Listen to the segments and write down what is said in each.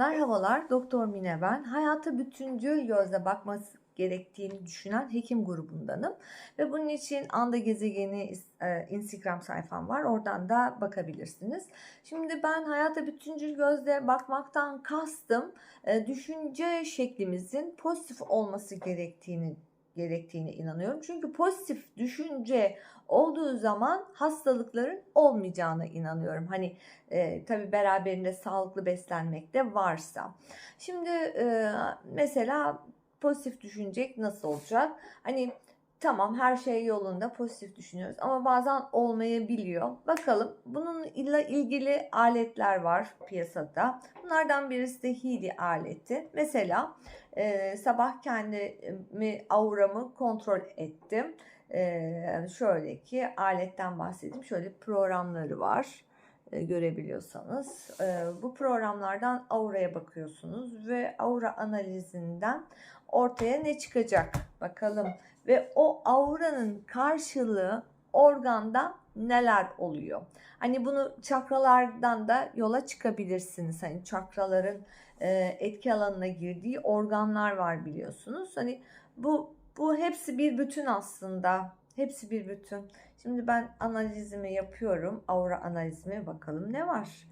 Merhabalar, Doktor Mine ben. Hayata bütüncül gözle bakması gerektiğini düşünen hekim grubundanım. Ve bunun için Anda Gezegeni e, Instagram sayfam var. Oradan da bakabilirsiniz. Şimdi ben hayata bütüncül gözle bakmaktan kastım e, düşünce şeklimizin pozitif olması gerektiğini gerektiğine inanıyorum. Çünkü pozitif düşünce olduğu zaman hastalıkların olmayacağına inanıyorum. Hani e, tabii beraberinde sağlıklı beslenmek de varsa. Şimdi e, mesela pozitif düşünecek nasıl olacak? Hani tamam her şey yolunda pozitif düşünüyoruz ama bazen olmayabiliyor. Bakalım bununla ilgili aletler var piyasada. Bunlardan birisi de Healy aleti. Mesela e, sabah kendimi auramı kontrol ettim. E, şöyle ki aletten bahsedeyim. Şöyle programları var görebiliyorsanız. E, bu programlardan auraya bakıyorsunuz ve aura analizinden ortaya ne çıkacak bakalım. Ve o auranın karşılığı organda neler oluyor? Hani bunu çakralardan da yola çıkabilirsiniz. Hani çakraların e, etki alanına girdiği organlar var biliyorsunuz. Hani bu bu hepsi bir bütün aslında. Hepsi bir bütün. Şimdi ben analizimi yapıyorum. Aura analizime bakalım ne var.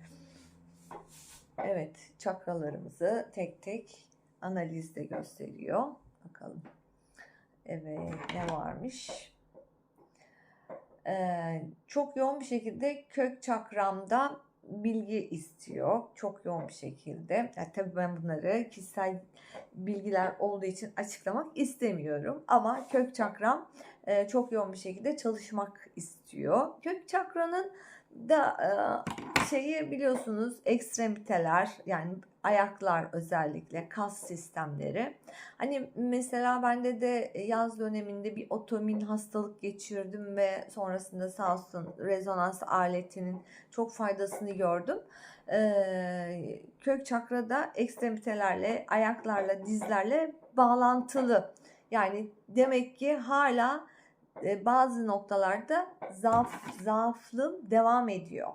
Evet, çakralarımızı tek tek analizde gösteriyor. Bakalım. Evet, ne varmış? Ee, çok yoğun bir şekilde kök çakramda bilgi istiyor. Çok yoğun bir şekilde. Yani tabii ben bunları kişisel bilgiler olduğu için açıklamak istemiyorum. Ama kök çakram çok yoğun bir şekilde çalışmak istiyor. Kök çakranın da şeyi biliyorsunuz ekstremiteler yani ayaklar özellikle kas sistemleri. Hani mesela bende de yaz döneminde bir otomin hastalık geçirdim ve sonrasında sağ olsun rezonans aletinin çok faydasını gördüm. Ee, kök çakrada ekstremitelerle, ayaklarla, dizlerle bağlantılı. Yani demek ki hala e, bazı noktalarda zaaf, zaaflığım devam ediyor.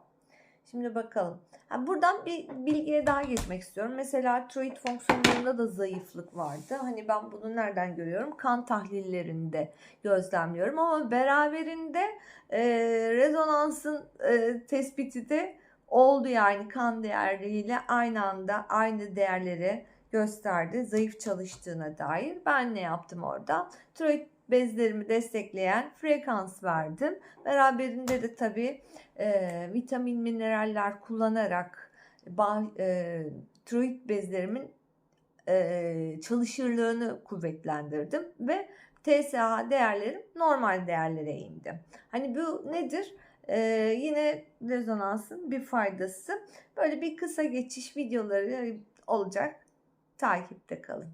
Şimdi bakalım. Ha, buradan bir bilgiye daha geçmek istiyorum. Mesela tiroid fonksiyonlarında da zayıflık vardı. Hani ben bunu nereden görüyorum? Kan tahlillerinde gözlemliyorum ama beraberinde e, rezonansın e, tespiti de oldu yani kan değerleriyle aynı anda aynı değerleri gösterdi. Zayıf çalıştığına dair. Ben ne yaptım orada? Tiroid bezlerimi destekleyen frekans verdim. Beraberinde de tabii e, vitamin mineraller kullanarak bah, e, tiroid bezlerimin e, çalışırlığını kuvvetlendirdim ve TSH değerlerim normal değerlere indi. Hani bu nedir? Ee, yine rezonansın bir faydası. Böyle bir kısa geçiş videoları olacak. Takipte kalın.